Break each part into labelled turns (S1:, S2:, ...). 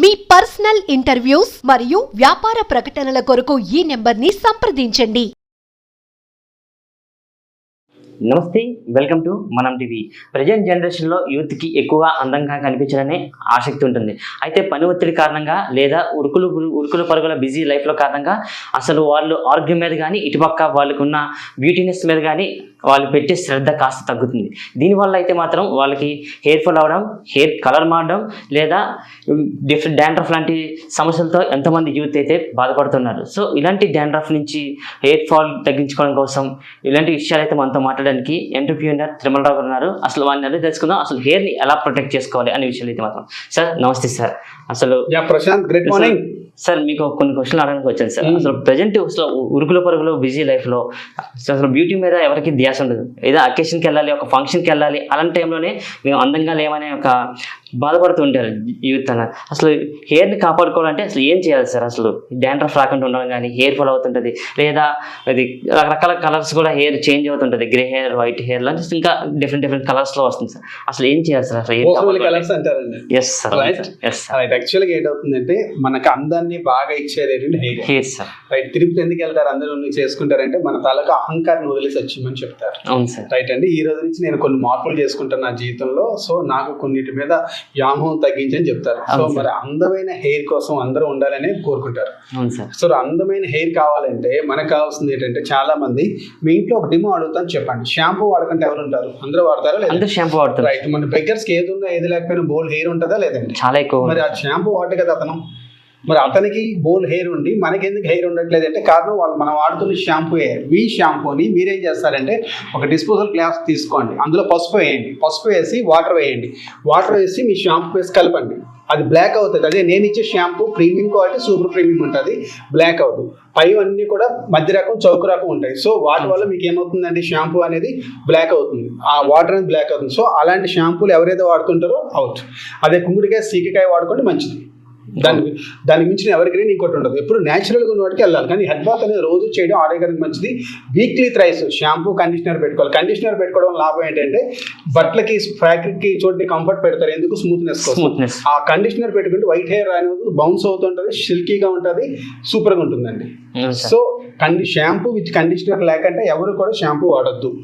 S1: మీ personal interviews మరియు వ్యాపార ప్రకటనల కొరకు ఈ నెంబర్ని సంప్రదించండి.
S2: నమస్తే welcome to Manam TV. Present జనరేషన్లో యూత్కి ఎక్కువగా అందంగా కనిపించాలనే ఆసక్తి ఉంటుంది. అయితే పని ఒత్తిడి కారణంగా లేదా ఉరుకులు ఉరుకులు పరుగుల బిజీ లైఫ్లో కారణంగా అసలు వాళ్ళు ఆరోగ్యం మీద కానీ ఇటుపక్క వాళ్ళకున్న బ్యూటీనెస్ మీద కానీ వాళ్ళు పెట్టే శ్రద్ధ కాస్త తగ్గుతుంది. దీనివల్ల అయితే మాత్రం వాళ్ళకి హెయిర్ ఫాల్ అవడం హెయిర్ కలర్ మారడం లేదా డిఫరెంట్ డాండ్రఫ్ లాంటి సమస్యలతో ఎంతోమంది యూత్ అయితే బాధపడుతున్నారు. సో ఇలాంటి డాండ్రఫ్ నుంచి హెయిర్ ఫాల్ తగ్గించుకోవడం కోసం ఇలాంటి విషయాలు అయితే మనతో మాట్లాడడానికి ఎంటర్ప్రీనర్ తిరుమలరావు గారు ఉన్నారు. అసలు వారిని అడిగి తెలుసుకుందాం? అసలు హెయిర్ని ఎలా ప్రొటెక్ట్ చేసుకోవాలి అనే విషయాలు అయితే మాత్రం. సార్ నమస్తే సార్. అసలు
S3: ప్రశాంత్ గ్రేట్ మార్నింగ్
S2: సార్ మీకు కొన్ని క్వశ్చన్లు అడగడానికి వచ్చాను సార్. అసలు ప్రజెంట్ అసలు ఉరుకుల పరుగులు బిజీ లైఫ్లో అసలు బ్యూటీ మీద ఎవరికి ధ్యాస ఉండదు ఏదో అకేషన్కి వెళ్ళాలి ఒక ఫంక్షన్కి వెళ్ళాలి అలాంటి టైంలోనే మేము అందంగా లేమనే ఒక బాధపడుతూ ఉంటారు యూత్ అన్న అసలు హెయిర్ని కాపాడుకోవాలంటే అసలు ఏం చేయాలి సార్? అసలు డాండ్రఫ్ రాకుండా ఉండడం కానీ హెయిర్ ఫాల్ అవుతుంటుంది. లేదా అది రకరకాల కలర్స్ కూడా హెయిర్ చేంజ్ అవుతుంటుంది. గ్రే హెయిర్ వైట్ హెయిర్ లాంటి ఇంకా డిఫరెంట్ డిఫరెంట్ కలర్స్లో వస్తుంది సార్. అసలు ఏం చేయాలి సార్? అసలు
S3: ఓసోల్ కలర్స్ అంటారండి.
S2: Yes sir. Yes sir.
S3: యాక్చువల్గా ఏంటవుతుందంటే మనకు అందాన్ని బాగా ఇచ్చేది ఏంటంటే hair.
S2: Hair sir.
S3: Right Tirupati ఎందుకు వెళ్తారు? అందరూ చేసుకుంటారంటే మన తలకు అహంకారం వదిలేసి వచ్చిమని చెప్తారు.
S2: అవును సార్.
S3: రైట్ అండి? ఈ రోజు నుంచి నేను కొన్ని మార్పులు చేసుకుంటాను నా జీవితంలో. సో నాకు కొన్నిటి మీద వ్యామోహం తగ్గించని చెప్తారు. సో. మరి అందమైన హెయిర్ కోసం అందరూ ఉండాలని కోరుకుంటారు. సో అందమైన హెయిర్ కావాలంటే మనకు కావాల్సింది ఏంటంటే చాలా మంది మీ ఇంట్లో ఒక డిమో అడుగుతాను చెప్పండి. షాంపూ వాడకంటే ఎవరు ఉంటారు? అందరూ వాడతారా లేదా?
S2: షాంపూ వాడుతున్నారు
S3: రైట్ మన బెగ్గర్స్కి ఏది ఉన్నా ఏది లేకపోయినా బోల్ హెయిర్ ఉంటుందా లేదండి?
S2: చాలా ఎక్కువ
S3: మరి ఆ షాంపూ వాడే కదా అతను మరి అతనికి బోల్ హెయిర్ ఉండి మనకి ఎందుకు హెయిర్ ఉండట్లేదు అంటే కారణం వాళ్ళు మనం వాడుతున్న షాంపూ వి మీ షాంపూని మీరేం చేస్తారంటే ఒక డిస్పోజల్ గ్లాస్ తీసుకోండి. అందులో పసుపు వేయండి. పసుపు వేసి వాటర్ వేయండి. వాటర్ వేసి మీ షాంపూ వేసి కలపండి. అది బ్లాక్ అవుతుంది. అదే నేను ఇచ్చే shampoo premium quality super premium ఉంటుంది. బ్లాక్ అవుతుంది పై అన్నీ కూడా మధ్య రకం చౌక రకం ఉంటాయి. సో వాటి వల్ల మీకు ఏమవుతుందండి? షాంపూ అనేది బ్లాక్ అవుతుంది. ఆ వాటర్ అనేది బ్లాక్ అవుతుంది. సో అలాంటి షాంపూలు ఎవరైతే వాడుతుంటారో అవుట్. అదే కుంగుడికాయ సీకకాయ వాడుకోండి మంచిది. దాని దానికి మించిన ఎవరికి ఇంకోటి ఉండదు. ఎప్పుడు న్యాచురల్గా ఉన్న వాటికి వెళ్ళాలి. కానీ హెడ్ బాత్ అనేది రోజు చేయడం ఆరోగ్యానికి మంచిది. వీక్లీ థ్రైస్ షాంపూ కండిషనర్ పెట్టుకోవాలి. కండిషనర్ పెట్టుకోవడం లాభం ఏంటంటే బట్టలకి ఫ్యాక్టరీకి చోటి కంఫర్ట్ పెడతారు. ఎందుకు? స్మూత్నెస్ కోసం. ఆ కండిషనర్ పెట్టుకుంటే వైట్ హెయిర్ అనేది బౌన్స్ అవుతుంటుంది సిల్కీగా ఉంటుంది సూపర్గా ఉంటుందండి. సో కండి షాంపూ విత్ కండిషనర్ లేకంటే ఎవరు కూడా షాంపూ వాడొద్దు.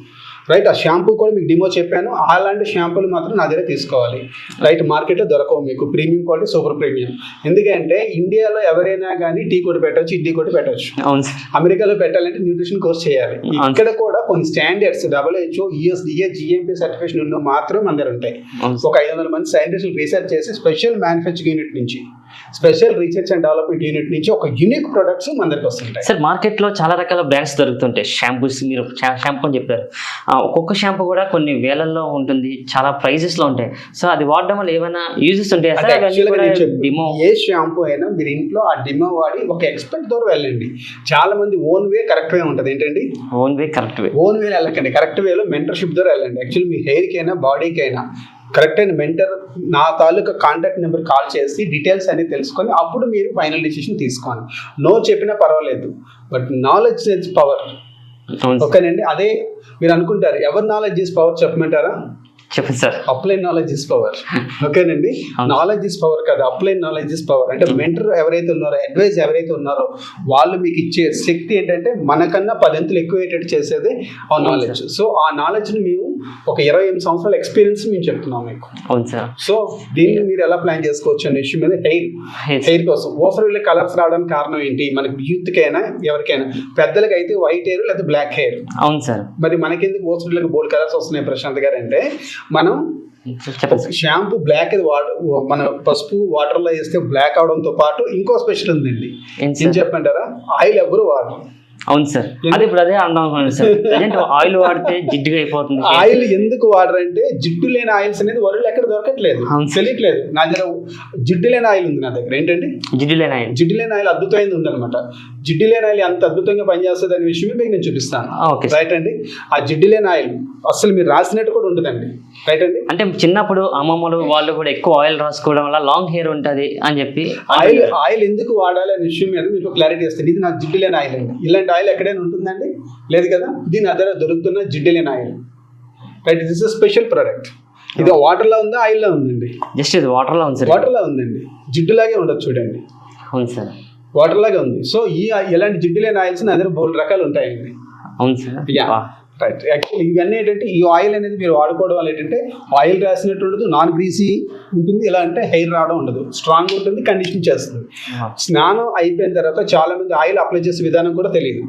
S3: రైట్ ఆ షాంపూ కూడా మీకు డిమో చెప్పాను. అలాంటి షాంపూలు మాత్రం నా దగ్గర తీసుకోవాలి. రైట్ మార్కెట్లో దొరకవు మీకు. ప్రీమియం క్వాలిటీ సూపర్ ప్రీమియం ఎందుకంటే ఇండియాలో ఎవరైనా కానీ టీ కొట్టి పెట్టవచ్చు ఇడ్లీ కొట్టి పెట్టవచ్చు అమెరికాలో పెట్టాలంటే న్యూట్రిషన్ కోర్స్ చేయాలి. ఇక్కడ కూడా కొన్ని standards WHO USDA GMP certification ఉన్న మాత్రం మన దగ్గర ఉంటాయి. ఒక ఐదు వందల మంది సైంటిస్టులు రీసెర్చ్ చేసి స్పెషల్ మ్యానుఫ్యాక్చరింగ్ యూనిట్ నుంచి. Special research and development unit నుంచి ఒక యూనిక్ ప్రొడక్ట్స్ మన దగ్గరకు వస్తుంటాయి.
S2: సార్ మార్కెట్లో చాలా రకాల బ్రాండ్స్ దొరుకుతుంటాయి. షాంపూస్ మీరు షాంపూ అని చెప్పారు. ఒక్కొక్క షాంపూ కూడా కొన్ని వేలల్లో ఉంటుంది చాలా ప్రైజెస్లో ఉంటాయి. సో అది వాడడం వల్ల ఏమైనా యూజెస్ ఉంటాయా సార్? డిమో
S3: ఏ షాంపూ అయినా మీరు ఇంట్లో ఆ డిమో వాడి ఒక ఎక్స్పర్ట్ ద్వారా వెళ్ళండి. చాలా మంది ఓన్ వే కరెక్ట్ వే ఉంటుంది. ఏంటండి?
S2: Own way correct way
S3: own way వెళ్ళకండి. కరెక్ట్ వేలో మెంటర్షిప్ ద్వారా వెళ్ళండి. యాక్చువల్లీ మీ హెయిర్కి అయినా బాడీకి అయినా కరెక్ట్ అయిన మెంటర్ నా తాలూకా కాంటాక్ట్ నెంబర్ కాల్ చేసి డీటెయిల్స్ అన్ని తెలుసుకొని అప్పుడు మీరు ఫైనల్ డిసిషన్ తీసుకోండి. నో చెప్పినా పర్వాలేదు. బట్ నాలెడ్జ్ ఇస్ పవర్ ఓకేనండి అదే మీరు అనుకుంటారు. ఎవరి నాలెడ్జ్ ఇస్ పవర్ చెప్పమంటారా?
S2: చెప్పండి sir.
S3: Applied knowledge is power ఓకేనండి. నాలెడ్జ్ ఇస్ పవర్ కాదు అప్లైన్ నాలెడ్జ్ ఇస్ పవర్ అంటే మెంటర్ ఎవరైతే ఉన్నారో అడ్వైజ్ ఎవరైతే ఉన్నారో వాళ్ళు మీకు ఇచ్చే శక్తి ఏంటంటే మనకన్నా పదింతలు ఎక్కువేటట్టు చేసేది ఆ నాలెడ్జ్ సో ఆ నాలెడ్జ్ని మేము ఒక ఇరవై ఎనిమిది సంవత్సరాల ఎక్స్పీరియన్స్ మేము చెప్తున్నాం మీకు.
S2: అవును సార్.
S3: సో దీన్ని మీరు ఎలా ప్లాన్ చేసుకోవచ్చు అనే విషయం మీద హెయిర్. హెయిర్ కోసం. ఓఫర్ వెళ్ళి కలర్స్ రావడానికి కారణం ఏంటి? మనకి యూత్కైనా ఎవరికైనా. పెద్దలకి అయితే వైట్ హెయిర్ లేదా బ్లాక్ హెయిర్
S2: అవును సార్.
S3: మరి మనకెందుకు ఓసరులకు బోల్డ్ కలర్స్ వస్తున్నాయి ప్రశాంత్ గారు అంటే మనం షాంపూ బ్లాక్ వాటర్ మన పసుపు వాటర్లో వేస్తే బ్లాక్ అవడంతో పాటు ఇంకో స్పెషల్ ఉందండి.
S2: ఏం
S3: చెప్పంటారా? ఆయిల్ ఎవరు వాడరు.
S2: అవును సార్. అది ఇప్పుడు అదే అందాం అనుకున్నాను సార్. ప్రజెంట్ ఆయిల్ వాడితే జిడ్డుగా అయిపోతుంది
S3: ఆయిల్ ఎందుకు వాడరంటే జిడ్డు లేని ఆయిల్స్ అనేది వరల్డ్ ఎక్కడ దొరకట్లేదు. తెలియట్లేదు. నా దగ్గర జిడ్డు లేని ఆయిల్ ఉంది నా దగ్గర. ఏంటండి?
S2: జిడ్డు లేని ఆయిల్.
S3: జిడ్డు లేని ఆయిల్ అద్భుతమైనది ఉందన్నమాట. జిడ్డు లేని ఆయిల్ అంత అద్భుతంగా పనిచేస్తుంది అనే విషయం మీకు నేను చూపిస్తాను. రైట్ అండి? ఆ జిడ్డు లేని ఆయిల్ అసలు మీరు రాసినట్టు కూడా ఉంటుందండి. రైట్ అండి?
S2: అంటే చిన్నప్పుడు అమ్మమ్మలు వాళ్ళు కూడా ఎక్కువ ఆయిల్ రాసుకోవడం వల్ల లాంగ్ హెయిర్ ఉంటుంది అని చెప్పి
S3: ఆయిల్ ఆయిల్ ఎందుకు వాడాలి అనే విషయం మీద మీకు క్లారిటీ వస్తుంది. ఇది నా జిడ్డు లేని ఆయిల్ అండి. ఇలాంటి ఆయిల్ ఎక్కడైనా ఉంటుందండి? లేదు కదా? ఇది నా దగ్గర దొరుకుతున్న జిడ్డు లేని oil right this is special product ఇది వాటర్లో ఉందా? ఆయిల్లో ఉందండి.
S2: జస్ట్ ఇది వాటర్లో ఉంది సార్
S3: వాటర్లో ఉందండి. జిడ్డులాగే ఉండదు చూడండి.
S2: అవును సార్
S3: వాటర్ లాగే ఉంది. సో ఈ ఇలాంటి జిడ్డు లేని ఆయిల్స్ నా దగ్గర బోల్డ్ రకాలు ఉంటాయండి.
S2: అవును సార్
S3: యా. రైట్ యాక్చువల్లీ ఇవన్నీ ఏంటంటే ఈ ఆయిల్ అనేది మీరు వాడుకోవడం వల్ల ఏంటంటే ఆయిల్ రాసినట్టు ఉండదు నాన్ గ్రీసీ ఉంటుంది. ఇలా అంటే హెయిర్ రావడం ఉండదు. స్ట్రాంగ్ ఉంటుంది కండిషన్ చేస్తుంది. స్నానం అయిపోయిన తర్వాత చాలా మంది ఆయిల్ అప్లై చేసే విధానం కూడా తెలియదు.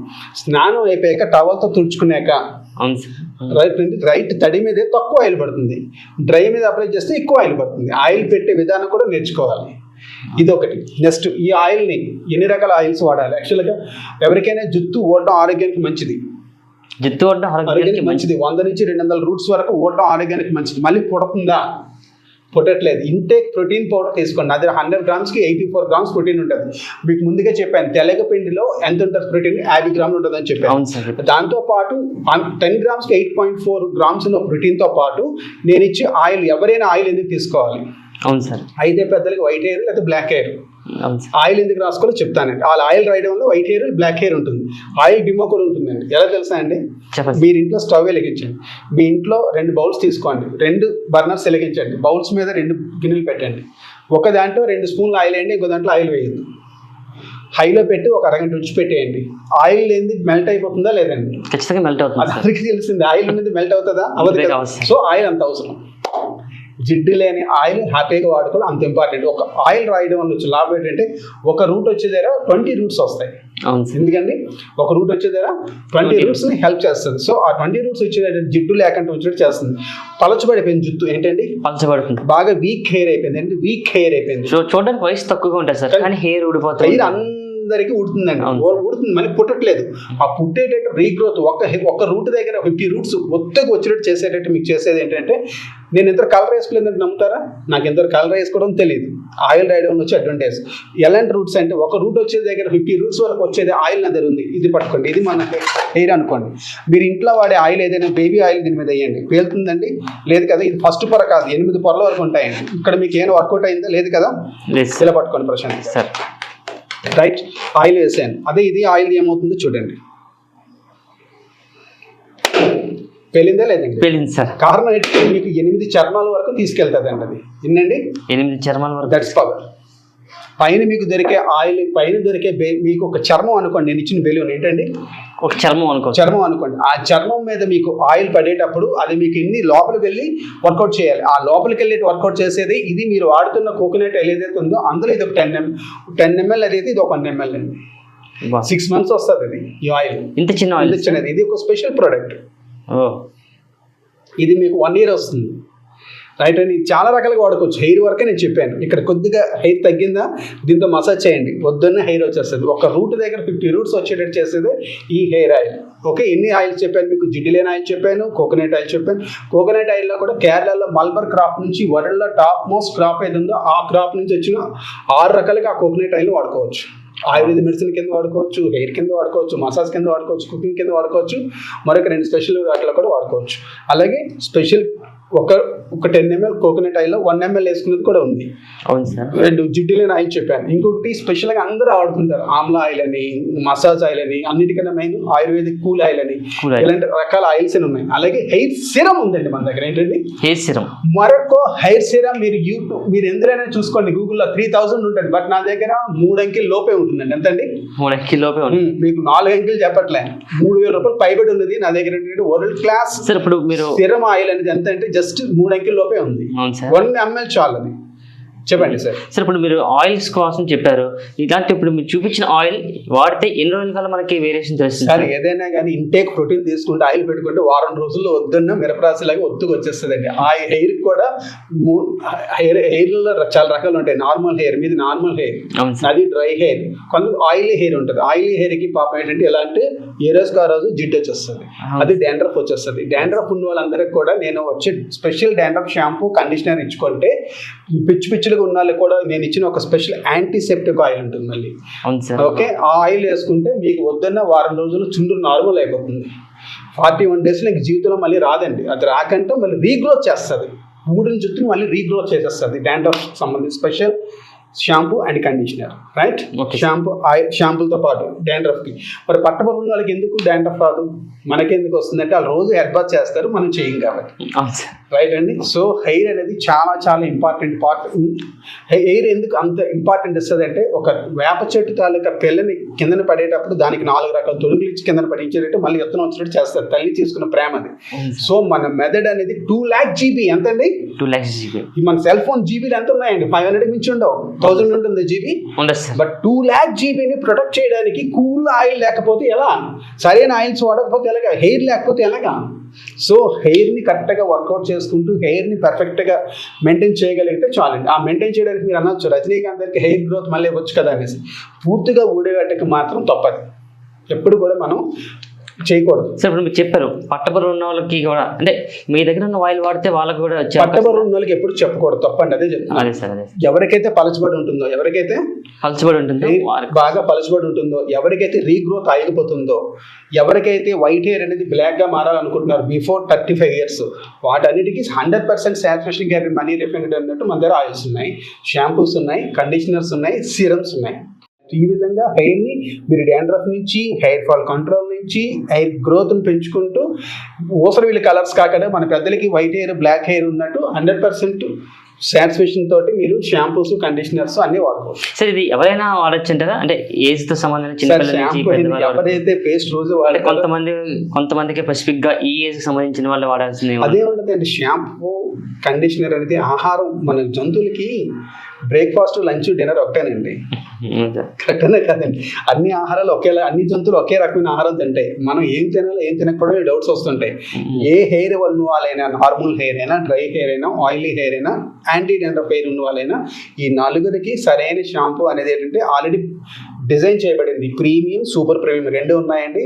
S3: స్నానం అయిపోయాక టవల్తో తుడుచుకున్నాక రైట్ నుండి రైట్ తడి మీదే తక్కువ ఆయిల్ పడుతుంది. డ్రై మీద అప్లై చేస్తే ఎక్కువ ఆయిల్ పడుతుంది. ఆయిల్ పెట్టే విధానం కూడా నేర్చుకోవాలి. ఇది ఒకటి నెక్స్ట్ ఈ ఆయిల్ని ఎన్ని రకాల ఆయిల్స్ వాడాలి? యాక్చువల్గా ఎవరికైనా జుట్టు ఓడడం ఆరోగ్యానికి మంచిది.
S2: జిత్తు ఆరోగ్యానికి మంచిది.
S3: వంద నుంచి రెండు వందల రూట్స్ వరకు ఓడడం ఆరోగ్యానికి మంచిది. మళ్ళీ పుడుతుందా పుట్టట్లేదు. ఇంటేక్ ప్రోటీన్ పౌడర్ తీసుకోండి. అది హండ్రెడ్ గ్రామ్స్కి ఎయిటీ ఫోర్ గ్రామ్స్ ప్రోటీన్ ఉంటుంది. మీకు ముందుగా చెప్పాను తెలగపిండిలో ఎంత ఉంటుంది ప్రోటీన్? యాభై గ్రాములు ఉంటుంది అని చెప్పాను.
S2: అవును సార్.
S3: దాంతో పాటు టెన్ గ్రామ్స్కి ఎయిట్ పాయింట్ ఫోర్ గ్రామ్స్ ఉన్న ప్రోటీన్తో పాటు నేను ఇచ్చే ఆయిల్ ఎవరైనా ఆయిల్ ఎందుకు తీసుకోవాలి?
S2: అవును సార్.
S3: అయితే పెద్దలకి వైట్ హెయిర్ లేదా బ్లాక్ హెయిర్ ఆయిల్ ఎందుకు రాసుకోవాలో చెప్తానండి. వాళ్ళ ఆయిల్ రాయడం వల్ల వైట్ హెయిర్ బ్లాక్ హెయిర్ ఉంటుంది. ఆయిల్ డిమో కూడా ఉంటుందండి. ఎలా తెలుసా అండి? మీరు ఇంట్లో స్టవ్ వెలిగించండి. మీ ఇంట్లో రెండు బౌల్స్ తీసుకోండి. రెండు బర్నర్స్ వెలిగించండి. బౌల్స్ మీద రెండు గిన్నెలు పెట్టండి. ఒక దాంట్లో రెండు స్పూన్లు ఆయిల్ వేయండి ఇంకో దాంట్లో ఆయిల్ వేయద్దు. హైలో పెట్టి ఒక అరగంట ఉంచి పెట్టేయండి. ఆయిల్ ఏంది మెల్ట్ అయిపోతుందా లేదండి?
S2: ఖచ్చితంగా మెల్ట్ అవుతుంది
S3: అందరికీ తెలిసింది. ఆయిల్ అనేది మెల్ట్ అవుతుందా? అవ్వదు. సో ఆయిల్ అంత అవసరం. జిడ్డు లేని ఆయిల్ హ్యాపీగా వాడుకోవడం అంత ఇంపార్టెంట్. ఒక ఆయిల్ రాయడం వల్ల వచ్చే లాభం ఏంటంటే ఒక రూట్ వచ్చే దగ్గర ట్వంటీ రూట్స్ వస్తాయి. ఎందుకండి? ఒక రూట్ వచ్చే దగ్గర ట్వంటీ
S2: 20
S3: రూట్స్ని హెల్ప్ చేస్తుంది. సో ఆ ట్వంటీ రూట్స్ వచ్చే జిడ్డు లేకుండా వచ్చేటట్టు చేస్తుంది. పలచబడిపోయింది జుట్టు ఏంటండి?
S2: పలచబడుతుంది
S3: బాగా వీక్ హెయిర్ అయిపోయింది. అంటే వీక్ హెయిర్ అయిపోయింది.
S2: చూ- చూడడానికి వయసు తక్కువగా ఉంటుంది సార్ కానీ హెయిర్ ఊడిపోతుంది
S3: హెయిర్ అందరికీ ఉడుతుందండి ఉడుతుంది మళ్ళీ పుట్టట్లేదు. ఆ పుట్టేటట్టు రీగ్రోత్ ఒక ఒక రూట్ దగ్గర ఫిఫ్టీ రూట్స్ ఒత్తకు వచ్చేటట్టు చేసేటట్టు మీకు చేసేది ఏంటంటే నేను ఎంత కలర్ వేసుకోలేదంటే నమ్ముతారా? నాకు ఎంత కలర్ వేసుకోవడం తెలియదు ఆయిల్ రాయడం వచ్చే అడ్వాంటేజ్ ఎలాంటి రూట్స్ అంటే ఒక రూట్ వచ్చే దగ్గర ఫిఫ్టీ రూట్స్ వరకు వచ్చేది ఆయిల్ నా దగ్గర ఉంది. ఇది పట్టుకోండి. ఇది మన హెయిర్ అనుకోండి. మీరు ఇంట్లో వాడే ఆయిల్ ఏదైనా బేబీ ఆయిల్ దీని మీద వేయండి. పేలుతుందండి? లేదు కదా? ఇది ఫస్ట్ పొర కాదు. ఎనిమిది పొరల వరకు ఉంటాయండి. ఇక్కడ మీకు ఏమైనా వర్కౌట్ అయిందా? లేదు కదా? ఇలా పట్టుకోండి ప్రశాంత్
S2: సార్
S3: రైట్ ఆయిల్ వేసాను అదే ఇది ఆయిల్ ఏమవుతుందో చూడండి. పెళ్ళిందా లేదండి?
S2: పెళ్ళింది సార్.
S3: కారణం ఏంటంటే మీకు ఎనిమిది చర్మాల వరకు తీసుకెళ్తుంది అండి అది వినండి
S2: ఎనిమిది చర్మాల వరకు.
S3: దట్స్ పవర్ పైన మీకు దొరికే ఆయిల్ పైన దొరికే మీకు ఒక చర్మం అనుకోండి నేను ఇచ్చిన బెలూన్ ఏంటండి?
S2: ఒక చర్మం అనుకోవచ్చు
S3: చర్మం అనుకోండి. ఆ చర్మం మీద మీకు ఆయిల్ పడేటప్పుడు అది మీకు ఇన్ని లోపలికి వెళ్ళి వర్కౌట్ చేయాలి. ఆ లోపలికి వెళ్ళి వర్కౌట్ చేసేది ఇది మీరు వాడుతున్న కోకోనట్ ఆయిల్ ఏదైతే ఉందో అందులో ఇది ఒక టెన్ ఎం టెన్ ఎంఎల్ అనేది ఇది ఒక వన్ ఎంఎల్ అండి. సిక్స్ మంత్స్ వస్తుంది అది ఈ ఆయిల్.
S2: ఇంత చిన్న ఆయిల్.
S3: చిన్నది. ఇది ఒక స్పెషల్ ప్రోడక్ట్. ఇది మీకు వన్ ఇయర్ వస్తుంది. రైట్ అండి చాలా రకాలుగా వాడుకోవచ్చు. హెయిర్ వరకే నేను చెప్పాను. ఇక్కడ కొద్దిగా హెయిర్ తగ్గిందా? దీంతో మసాజ్ చేయండి. వద్దన్న హెయిర్ వచ్చేస్తుంది. ఒక రూట్ దగ్గర ఫిఫ్టీ రూట్స్ వచ్చేటట్టు చేసేది ఈ హెయిర్ ఆయిల్ ఓకే ఎన్ని ఆయిల్స్ చెప్పాను మీకు? జిడ్డిలేని ఆయిల్ చెప్పాను కోకోనట్ ఆయిల్ చెప్పాను. కోకోనట్ ఆయిల్లో కూడా కేరళలో మల్బర్ క్రాప్ నుంచి వరల్డ్లో టాప్ మోస్ట్ క్రాప్ ఏది ఉందో ఆ క్రాప్ నుంచి వచ్చిన ఆరు రకాలుగా ఆ కోకోనట్ ఆయిల్ వాడుకోవచ్చు. ఆయుర్వేద మెడిసిన్ కింద వాడుకోవచ్చు హెయిర్ కింద వాడుకోవచ్చు మసాజ్ కింద వాడుకోవచ్చు కుకింగ్ కింద వాడుకోవచ్చు. మరొక రెండు స్పెషల్ వాటిలో కూడా వాడుకోవచ్చు. అలాగే స్పెషల్ ఒక ఒక ten ML coconut oil one ML వేసుకునేది కూడా ఉంది.
S2: అవును సార్.
S3: రెండు జిడ్డులేని ఆయిల్ చెప్పాను. ఇంకొకటి స్పెషల్గా అందరూ వాడుకుంటారు ఆమ్లా ఆయిల్ అని మసాజ్ ఆయిల్ అని అన్నిటికన్నా మెయిన్ ఆయుర్వేదిక్ కూల్ ఆయిల్ అని. ఇలాంటి రకాల ఆయిల్స్ అని ఉన్నాయి. అలాగే హెయిర్ సిరం ఉందండి మన దగ్గర. ఏంటండి?
S2: Hair serum.
S3: మరొక హెయిర్ సిరం మీరు యూట్యూబ్ మీరు ఎందులోనే చూసుకోండి. గూగుల్లో త్రీ థౌసండ్ ఉంటుంది. బట్ నా దగ్గర మూడు అంకెల లోపే ఉంటుందండి. ఎంతండి?
S2: మూడు ఉంది
S3: ఉమ్, మీకు నాలుగు అంకెలు చెప్పట్లే. మూడు వేల రూపాయలు పైబడి ఉన్నది నా దగ్గర వరల్డ్ క్లాస్
S2: సార్ ఇప్పుడు మీరు
S3: సిరం ఆయిల్ అనేది ఎంత అంటే జస్ట్ మూడు అంకెల లోపే ఉంది. వన్ ఎంఎల్ చాలు అది. చెప్పండి సార్.
S2: సార్ ఇప్పుడు మీరు ఆయిల్స్ కోసం చెప్పారు. ఇలాంటి ఇప్పుడు మీరు చూపించిన ఆయిల్ వాడితే ఎన్ని రోజుల కాలం మనకి వేరియేషన్ తెలుస్తుంది
S3: సార్? ఏదైనా కానీ ఇంటేక్ ప్రోటీన్ తీసుకుంటే ఆయిల్ పెట్టుకుంటే వారం రోజుల్లో వద్దన్న మిరపరాశిలాగా ఒత్తుకు వచ్చేస్తుందండి. ఆ హెయిర్ కూడా హెయిర్ హెయిర్లో చాలా రకాలు ఉంటాయి. నార్మల్ హెయిర్ మీది నార్మల్ హెయిర్ అది డ్రై హెయిర్ కొంత ఆయిలీ హెయిర్ ఉంటుంది. ఆయిలీ హెయిర్కి పాపం ఏంటంటే ఎలా అంటే ఏ రోజుకి ఆ రోజు జిడ్డు వచ్చేస్తుంది. అది డాండ్రఫ్ వచ్చేస్తుంది. డాండ్రఫ్ ఉన్న వాళ్ళందరికీ కూడా నేను వచ్చే స్పెషల్ డాండ్రఫ్ షాంపూ కండిషనర్ ఇచ్చుకుంటే పిచ్చి పిచ్చులుగా ఉన్న వాళ్ళకి కూడా నేను ఇచ్చిన ఒక స్పెషల్ యాంటీసెప్టిక్ ఆయిల్ ఉంటుంది మళ్ళీ. ఓకే? ఆ ఆయిల్ వేసుకుంటే మీకు వద్దన్న వారం రోజులు చుండ్రు నార్మల్ అయిపోతుంది. ఫార్టీ వన్ డేస్ నీకు జీవితంలో మళ్ళీ రాదండి. అది రాకంటే మళ్ళీ రీగ్రోత్ చేస్తుంది. ఊడిన జుట్టుని మళ్ళీ రీగ్రోత్ చేసేస్తుంది డాండ్రఫ్ సంబంధించి special shampoo and conditioner right. Shampoo oil షాంపూలతో పాటు డాండ్రఫ్కి మరి పట్టబడి వాళ్ళకి ఎందుకు డాండ్రఫ్ రాదు? మనకెందుకు వస్తుందంటే వాళ్ళు రోజు బాత్ చేస్తారు మనం చేయం కాబట్టి. రైట్ అండి సో హెయిర్ అనేది చాలా చాలా ఇంపార్టెంట్ పార్ట్ హెయిర్ ఎందుకు అంత ఇంపార్టెంట్ ఇస్తుంది అంటే ఒక వేప చెట్టు తాలూకా పిల్లని కిందన పడేటప్పుడు దానికి నాలుగు రకాల తొడుగులు ఇచ్చి కిందన పడించేటట్టు మళ్ళీ ఎత్తున వచ్చినట్టు చేస్తారు. తల్లి తీసుకున్న ప్రేమ అది. సో మన మెథడ్ అనేది టూ ల్యాక్ జీబీ ఎంతండి
S2: టూ ల్యాక్స్ జీబీ
S3: మన సెల్ ఫోన్ జీబీలు ఎంత ఉన్నాయండి? ఫైవ్ హండ్రెడ్ మించి ఉండవు. థౌసండ్ ఉంటుంది జీబీ బట్ టూ ల్యాక్ జీబీని ప్రొటెక్ట్ చేయడానికి కూల్ ఆయిల్ లేకపోతే ఎలా? సరైన ఆయిల్స్ వాడకపోతే ఎలాగా? హెయిర్ లేకపోతే ఎలాగా? సో హెయిర్ని కరెక్ట్గా వర్కౌట్ చేసుకుంటూ హెయిర్ని పర్ఫెక్ట్గా మెయింటైన్ చేయగలిగితే చాలండి. ఆ మెయింటైన్ చేయడానికి మీరు అనొచ్చు రజనీకాంత్ హెయిర్ గ్రోత్ మళ్ళీ వచ్చు కదా అనేసి. పూర్తిగా ఊడేవాటికి మాత్రం తప్పదు. ఎప్పుడు కూడా మనం చేయకూడదు.
S2: సార్ ఇప్పుడు మీరు చెప్పారు పట్టబరు ఉన్న వాళ్ళకి కూడా అంటే మీ దగ్గర ఉన్న ఆయిల్ వాడితే వాళ్ళకి కూడా
S3: పట్టబరు ఉన్న వాళ్ళకి ఎప్పుడు చెప్పకూడదు తప్పండి అదే
S2: అదే సార్ అదే
S3: ఎవరికైతే పలచబడి ఉంటుందో ఎవరికైతే
S2: పలచబడి ఉంటుంది
S3: బాగా పలచబడి ఉంటుందో ఎవరికైతే రీగ్రోత్ ఆగిపోతుందో ఎవరికైతే వైట్ హెయిర్ అనేది బ్లాక్గా మారాలనుకుంటున్నారు బిఫోర్ థర్టీ ఫైవ్ ఇయర్స్ వాటన్నిటికీ hundred percent saturation guarantee money refund అన్నట్టు మన దగ్గర ఆయిల్స్ ఉన్నాయి షాంపూస్ ఉన్నాయి కండిషనర్స్ ఉన్నాయి సీరమ్స్ ఉన్నాయి. ఈ విధంగా హెయిర్ని మీరు డాండ్రఫ్ నుంచి హెయిర్ ఫాల్ కంట్రోల్ నుంచి హెయిర్ గ్రోత్ పెంచుకుంటూ ఊసరవిల్లి కలర్స్ కాకుండా మన పెద్దలకి వైట్ హెయిర్ బ్లాక్ హెయిర్ ఉన్నట్టు హండ్రెడ్ పర్సెంట్ సాటిస్ఫాక్షన్ తోటి మీరు షాంపూస్ కండిషనర్స్ అన్ని వాడుకోవచ్చు
S2: సార్ ఇది ఎవరైనా వాడచ్చు అంటారా అంటే ఏజ్తో సంబంధం చిన్న.
S3: ఎవరైతే పేస్ట్ రోజు వాడతారో
S2: కొంతమంది కొంతమందికి స్పెసిఫిక్గా ఈ ఏజ్కి సంబంధించిన వాళ్ళు వాడాల్సింది?
S3: అదే ఉండదండి షాంపూ కండిషనర్ అనేది ఆహారం మన జంతువులకి బ్రేక్ఫాస్ట్ లంచ్ డిన్నర్ ఒకటేనండి. కరెక్టేనే కాదండి. అన్ని ఆహారాలు ఒకేలా అన్ని జంతువులు ఒకే రకమైన ఆహారం తింటాయి. మనం ఏం తినాలో ఏం తినకపోవడం డౌట్స్ వస్తుంటాయి. ఏ హెయిర్ ఉన్న వాళ్ళైనా నార్మల్ హెయిర్ అయినా డ్రై హెయిర్ అయినా ఆయిలీ హెయిర్ అయినా యాంటీ డెండ్రఫ్ హెయిర్ ఉన్న వాళ్ళైనా ఈ నలుగురికి సరైన షాంపూ అనేది ఏంటంటే ఆల్రెడీ డిజైన్ చేయబడింది. ప్రీమియం సూపర్ ప్రీమియం రెండు ఉన్నాయండి.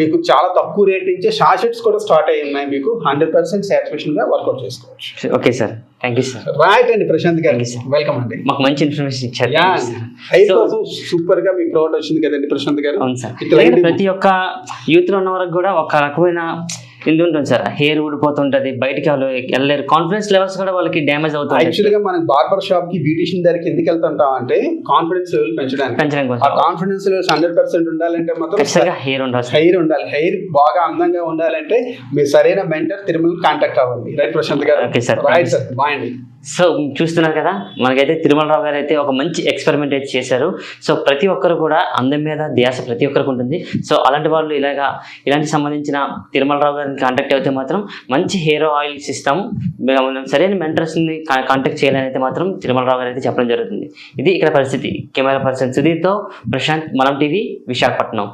S3: మీకు చాలా తక్కువ రేట్ నుంచే షాషెట్స్ కూడా స్టార్ట్ అయ్యి ఉన్నాయి. మీకు హండ్రెడ్ పర్సెంట్ సాటిస్ఫాక్షన్గా వర్కౌట్ చేసుకోవచ్చు.
S2: Okay sir. Thank you sir
S3: right అండి ప్రశాంత్ గారు. వెల్కమ్ అండి.
S2: మాకు మంచి ఇన్ఫర్మేషన్ ఇచ్చారు.
S3: కోసం సూపర్గా మీ ప్రోడక్ట్ వచ్చింది కదండి ప్రశాంత్ గారు.
S2: అవును సార్? ప్రతి ఒక్క యూత్లో ఉన్న వరకు కూడా ఒక రకమైన ఇది ఉంటుంది సార్. హెయిర్ ఊడిపోతుంటది బయటికి వాళ్ళు వెళ్ళలేరు. కాన్ఫిడెన్స్ లెవెల్స్ కూడా వాళ్ళకి డ్యామేజ్ అవుతుంటాయి
S3: యాక్చువల్గా మనం బార్బర్ షాప్కి బ్యూటిషియన్ దగ్గరికి ఎందుకు వెళ్తుంటాం అంటే కాన్ఫిడెన్స్ లెవెల్ పెంచడానికి.
S2: పెంచడం
S3: ఆ
S2: కోసం
S3: కాన్ఫిడెన్స్ లెవెల్స్ హండ్రెడ్ పర్సెంట్ ఉండాలంటే మాత్రం
S2: హెయిర్ ఉండాలి
S3: హెయిర్ ఉండాలి. హెయిర్ బాగా అందంగా ఉండాలంటే మీరు సరైన మెంటర్ తిరుమల కాంటాక్ట్ అవ్వండి. Right Prashant garu. Right sir. Bye అండి.
S2: సో చూస్తున్నారు కదా మనకైతే తిరుమలరావు గారు అయితే ఒక మంచి ఎక్స్పెరిమెంట్ అయితే చేశారు. సో ప్రతి ఒక్కరు కూడా అందం మీద ధ్యాస ప్రతి ఒక్కరికి ఉంటుంది. సో అలాంటి వాళ్ళు ఇలాగా ఇలాంటి సంబంధించిన తిరుమలరావు గారిని కాంటాక్ట్ అయితే మాత్రం మంచి హెయిర్ ఆయిల్స్ ఇస్తాం సరైన మెంటర్స్ని కాంటాక్ట్ చేయాలని అయితే మాత్రం తిరుమలరావు గారు అయితే చెప్పడం జరుగుతుంది. ఇది ఇక్కడ పరిస్థితి. కెమెరా పర్సన్ సుధీర్తో ప్రశాంత్ మనం టీవీ విశాఖపట్నం.